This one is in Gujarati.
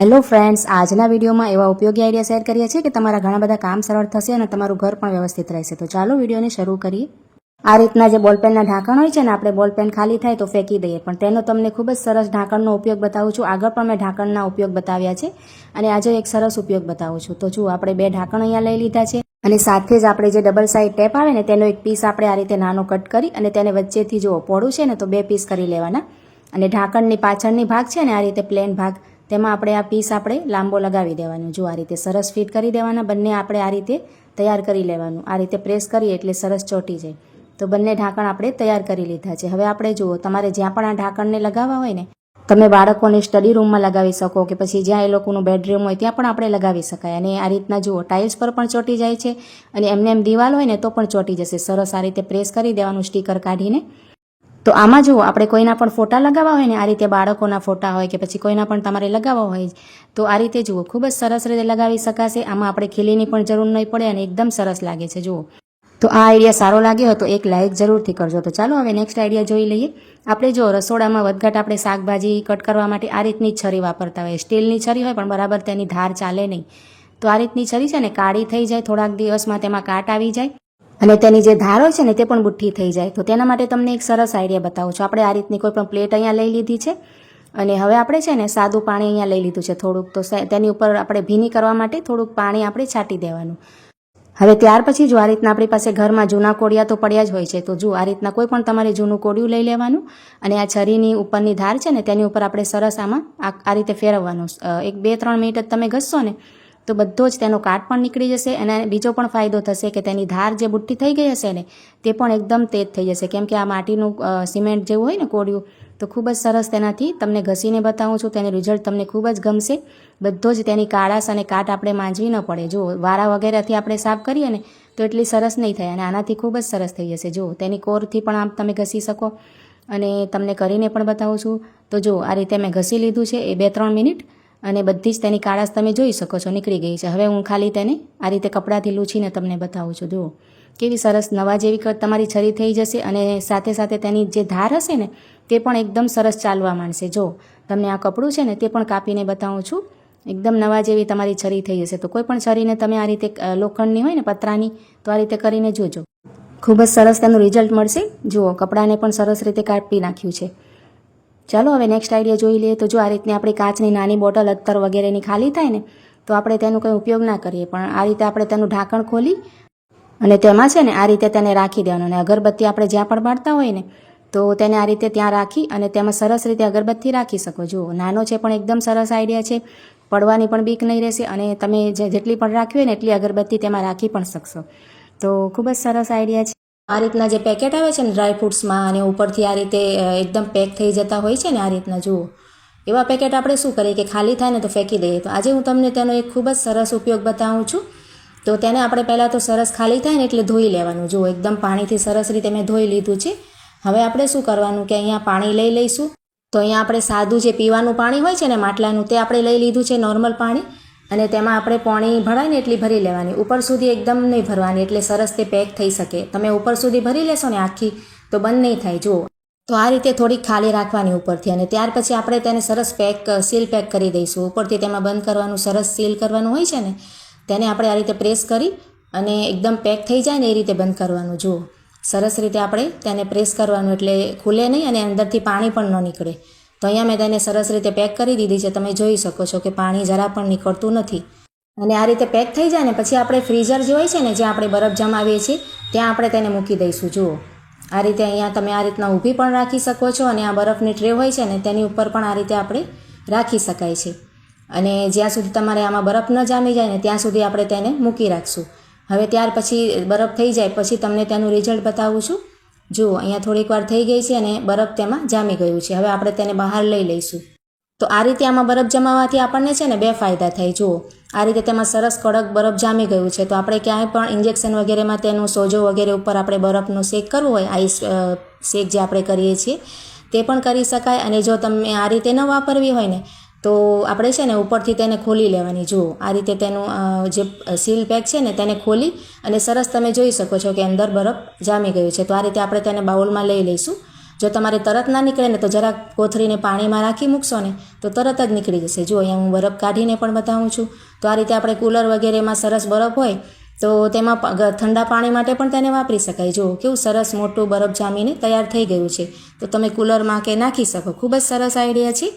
હેલો ફ્રેન્ડ્સ આજના વિડીયોમાં એવા ઉપયોગી આઈડિયા શેર કરીએ છીએ કે તમારા ઘણા બધા કામ સરળ થશે અને તમારું ઘર પણ વ્યવસ્થિત રહેશે. તો ચાલો વિડીયોને શરૂ કરીએ. આ રીતના જે બોલપેનના ઢાંકણ હોય છે ને, આપણે બોલપેન ખાલી થાય તો ફેંકી દઈએ. પણ તેનો તમને ખૂબ જ સરસ ઢાંકણનો ઉપયોગ બતાવું છું. આગળ પણ મેં ઢાંકણના ઉપયોગ બતાવ્યા છે અને આજે એક સરસ ઉપયોગ બતાવું છું. તો જુઓ, આપણે બે ઢાંકણ અહીંયા લઈ લીધા છે અને સાથે જ આપણે જે ડબલ સાઇડ ટેપ આવે ને, તેનો એક પીસ આપણે આ રીતે નાનો કટ કરી અને તેને વચ્ચેથી જુઓ, પોળું છે ને, તો બે પીસ કરી લેવાના. અને ઢાંકણની પાછળની ભાગ છે ને, આ રીતે પ્લેન ભાગ તેમાં આપણે આ પીસ આપણે લાંબો લગાવી દેવાનો. જો આ રીતે સરસ ફિટ કરી દેવાના, બંને આપણે આ રીતે તૈયાર કરી લેવાનું. આ રીતે પ્રેસ કરીએ એટલે સરસ ચોટી જાય. તો બંને ઢાંકણ આપણે તૈયાર કરી લીધા છે. હવે આપણે જુઓ, તમારે જ્યાં પણ આ ઢાંકણને લગાવવા હોય ને, તમે બાળકોને સ્ટડી રૂમમાં લગાવી શકો કે પછી જ્યાં એ લોકોનું બેડરૂમ હોય ત્યાં પણ આપણે લગાવી શકાય. અને આ રીતના જુઓ ટાઇલ્સ પર પણ ચોટી જાય છે અને એમને એમ દિવાલ હોય ને તો પણ ચોટી જશે. સરસ આ રીતે પ્રેસ કરી દેવાનું સ્ટીકર કાઢીને તો આમાં જુઓ, આપણે કોઈના પણ ફોટા લગાવવા હોય ને, આ રીતે બાળકોના ફોટા હોય કે પછી કોઈના પણ તમારે લગાવવા હોય તો આ રીતે જુઓ, ખૂબ જ સરસ રીતે લગાવી શકાશે. આમાં આપણે ખીલીની પણ જરૂર નહીં પડે અને એકદમ સરસ લાગે છે, જુઓ. તો આ આઈડિયા સારો લાગ્યો તો એક લાઇક જરૂરથી કરજો. તો ચાલો હવે નેક્સ્ટ આઈડિયા જોઈ લઈએ. આપણે જો રસોડામાં વધઘટ આપણે શાકભાજી કટ કરવા માટે આ રીતની છરી વાપરતા હોય સ્ટીલની છરી હોય, પણ બરાબર તેની ધાર ચાલે નહીં. તો આ રીતની છરી છે ને, કાળી થઈ જાય, થોડાક દિવસમાં તેમાં કાટ આવી જાય. અને તેની જે ધાર હોય છે ને, તે પણ બુઠ્ઠી થઈ જાય. તો તેના માટે તમને એક સરસ આઈડિયા બતાવું છું. આપણે આ રીતની કોઈ પણ પ્લેટ અહીંયા લઈ લીધી છે. અને હવે આપણે છે ને, સાદું પાણી અહીંયા લઈ લીધું છે થોડુંક. તો તેની ઉપર આપણે ભીની કરવા માટે થોડુંક પાણી આપણે છાંટી દેવાનું. હવે ત્યાર પછી જો આ રીતના આપણી પાસે ઘરમાં જૂના કોડિયા તો પડ્યા જ હોય છે. તો જો આ રીતના કોઈ પણ તમારે જૂનું કોડિયું લઈ લેવાનું. અને આ છરીની ઉપરની ધાર છે ને, તેની ઉપર આપણે સરસ આમાં આ રીતે ફેરવવાનું. એક બે ત્રણ મિનિટ જ તમે ઘસશો ને તો બધો જ તેનો કાટ પણ નીકળી જશે અને બીજો પણ ફાયદો થશે કે તેની ધાર જે બુટ્ટી થઈ ગઈ હશે ને, તે પણ એકદમ તેજ થઈ જશે. કેમ કે આ માટીનું સિમેન્ટ જેવું હોય ને કોડિયું તો ખૂબ જ સરસ તેનાથી તમને ઘસીને બતાવું છું, તેનું રિઝલ્ટ તમને ખૂબ જ ગમશે. બધો જ તેની કાળાશ અને કાટ આપણે માંજવી ન પડે. જો વારા વગેરેથી આપણે સાફ કરીએ ને, તો એટલી સરસ નહીં થાય અને આનાથી ખૂબ જ સરસ થઈ જશે. જો તેની કોરથી પણ આમ તમે ઘસી શકો. અને તમને કરીને પણ બતાવું છું. તો જો આ રીતે મેં ઘસી લીધું છે એ બે ત્રણ મિનિટ. અને બધી જ તેની કાળાશ તમે જોઈ શકો છો, નીકળી ગઈ છે. હવે હું ખાલી તેને આ રીતે કપડાંથી લૂછીને તમને બતાવું છું. જુઓ, કેવી સરસ નવા જેવી તમારી છરી થઈ જશે અને સાથે સાથે તેની જે ધાર હશે ને, તે પણ એકદમ સરસ ચાલવા માંડશે. જો તમને આ કપડું છે ને, તે પણ કાપીને બતાવું છું. એકદમ નવા જેવી તમારી છરી થઈ જશે. તો કોઈ પણ છરીને તમે આ રીતે લોખંડની હોય ને, પતરાની, તો આ રીતે કરીને જોજો. ખૂબ જ સરસ તેનું રિઝલ્ટ મળશે. જુઓ, કપડાને પણ સરસ રીતે કાપી નાખ્યું છે. ચાલો હવે નેક્સ્ટ આઈડિયા જોઈ લઈએ. તો જો આ રીતની આપણી કાચની નાની બોટલ અત્તર વગેરેની ખાલી થાય ને, તો આપણે તેનો કંઈ ઉપયોગ ના કરીએ. પણ આ રીતે આપણે તેનું ઢાંકણ ખોલી અને તેમાં છે ને આ રીતે તેને રાખી દેવાનું. અને અગરબત્તી આપણે જ્યાં પણ બાળતા હોય ને, તો તેને આ રીતે ત્યાં રાખી અને તેમાં સરસ રીતે અગરબત્તી રાખી શકો. જુઓ, નાનો છે પણ એકદમ સરસ આઈડિયા છે. પડવાની પણ બીક નહીં રહેશે અને તમે જે જેટલી પણ રાખવી હોય ને, એટલી અગરબત્તી તેમાં રાખી પણ શકશો. તો ખૂબ જ સરસ આઈડિયા છે. આ રીતના જે પેકેટ આવે છે ને ડ્રાય ફ્રૂટ્સમાં અને ઉપરથી આ રીતે એકદમ પેક થઈ જતા હોય છે ને આ રીતના, જુઓ. એવા પેકેટ આપણે શું કરીએ કે ખાલી થાય ને તો ફેંકી દઈએ. તો આજે હું તમને તેનો એક ખૂબ જ સરસ ઉપયોગ બતાવું છું. તો તેને આપણે પહેલાં તો સરસ ખાલી થાય ને એટલે ધોઈ લેવાનું. જુઓ, એકદમ પાણીથી સરસ રીતે મેં ધોઈ લીધું છે. હવે આપણે શું કરવાનું કે અહીંયા પાણી લઈ લઈશું. તો અહીંયા આપણે સાદું જે પીવાનું પાણી હોય છે ને માટલાનું, તે આપણે લઈ લીધું છે, નોર્મલ પાણી. અને તેમાં આપણે પોણી ભરાય ને એટલી ભરી લેવાની. ઉપર સુધી એકદમ નહીં ભરવાની, એટલે સરસ તે પેક થઈ શકે. તમે ઉપર સુધી ભરી લેશો ને આખી, તો બંધ નહીં થાય, જુઓ. તો આ રીતે થોડીક ખાલી રાખવાની ઉપરથી અને ત્યાર પછી આપણે તેને સરસ પેક સીલ પેક કરી દઈશું. ઉપરથી તેમાં બંધ કરવાનું, સરસ સીલ કરવાનું હોય છે ને, તેને આપણે આ રીતે પ્રેસ કરી અને એકદમ પેક થઈ જાય ને એ રીતે બંધ કરવાનું, જુઓ. સરસ રીતે આપણે તેને પ્રેસ કરવાનું, એટલે ખુલે નહીં અને અંદરથી પાણી પણ ન નીકળે. તો અહીંયા મેં તેને સરસ રીતે પેક કરી દીધી છે. તમે જોઈ શકો છો કે પાણી જરા પણ નીકળતું નથી. અને આ રીતે પેક થઈ જાય ને, પછી આપણે ફ્રીઝર જે હોય છે ને, જ્યાં આપણે બરફ જમાવીએ છીએ, ત્યાં આપણે તેને મૂકી દઈશું. જુઓ. આ રીતે અહીંયા તમે આ રીતના ઊભી પણ રાખી શકો છો અને આ બરફની ટ્રે હોય છે ને, તેની ઉપર પણ આ રીતે આપણે રાખી શકાય છે. અને જ્યાં સુધી તમારે આમાં બરફ ન જામી જાય ને, ત્યાં સુધી આપણે તેને મૂકી રાખશું. હવે ત્યાર પછી બરફ થઈ જાય, પછી તમને તેનું રિઝલ્ટ બતાવું છું. જુઓ અહીંયા થોડીક વાર થઈ ગઈ છે અને બરફ તેમાં જામી ગયું છે. હવે આપણે તેને બહાર લઈ લઈશું. તો આ રીતે આમાં બરફ જમાવવાથી આપણને છે ને બે ફાયદા થાય. જુઓ આ રીતે તેમાં સરસ કડક બરફ જામી ગયું છે, તો આપણે ક્યાંય પણ ઇન્જેક્શન વગેરેમાં તેનું સોજો વગેરે ઉપર આપણે બરફનો શેક કરવો હોય આઈસ શેક જે આપણે કરીએ છીએ, તે પણ કરી શકાય. અને જો તમે આ રીતે ન વાપરવી હોય ને તો આપણે છે ને ઉપરથી તેને ખોલી લેવાની. જુઓ, આ રીતે તેનું જે સીલ પેક છે ને તેને ખોલી અને સરસ તમે જોઈ શકો છો કે અંદર બરફ જામી ગયું છે. તો આ રીતે આપણે તેને બાઉલમાં લઈ લઈશું. જો તમારે તરત ના નીકળે ને તો જરાક કોથળીને પાણીમાં રાખી મૂકશો ને તો તરત જ નીકળી જશે. જો અહીંયા હું બરફ કાઢીને પણ બતાવું છું. તો આ રીતે આપણે કુલર વગેરેમાં સરસ બરફ હોય તો તેમાં ઠંડા પાણી માટે પણ તેને વાપરી શકાય. જો કેવું સરસ મોટું બરફ જામીને તૈયાર થઈ ગયું છે. તો તમે કુલરમાં કે નાખી શકો. ખૂબ જ સરસ આઈડિયા છે.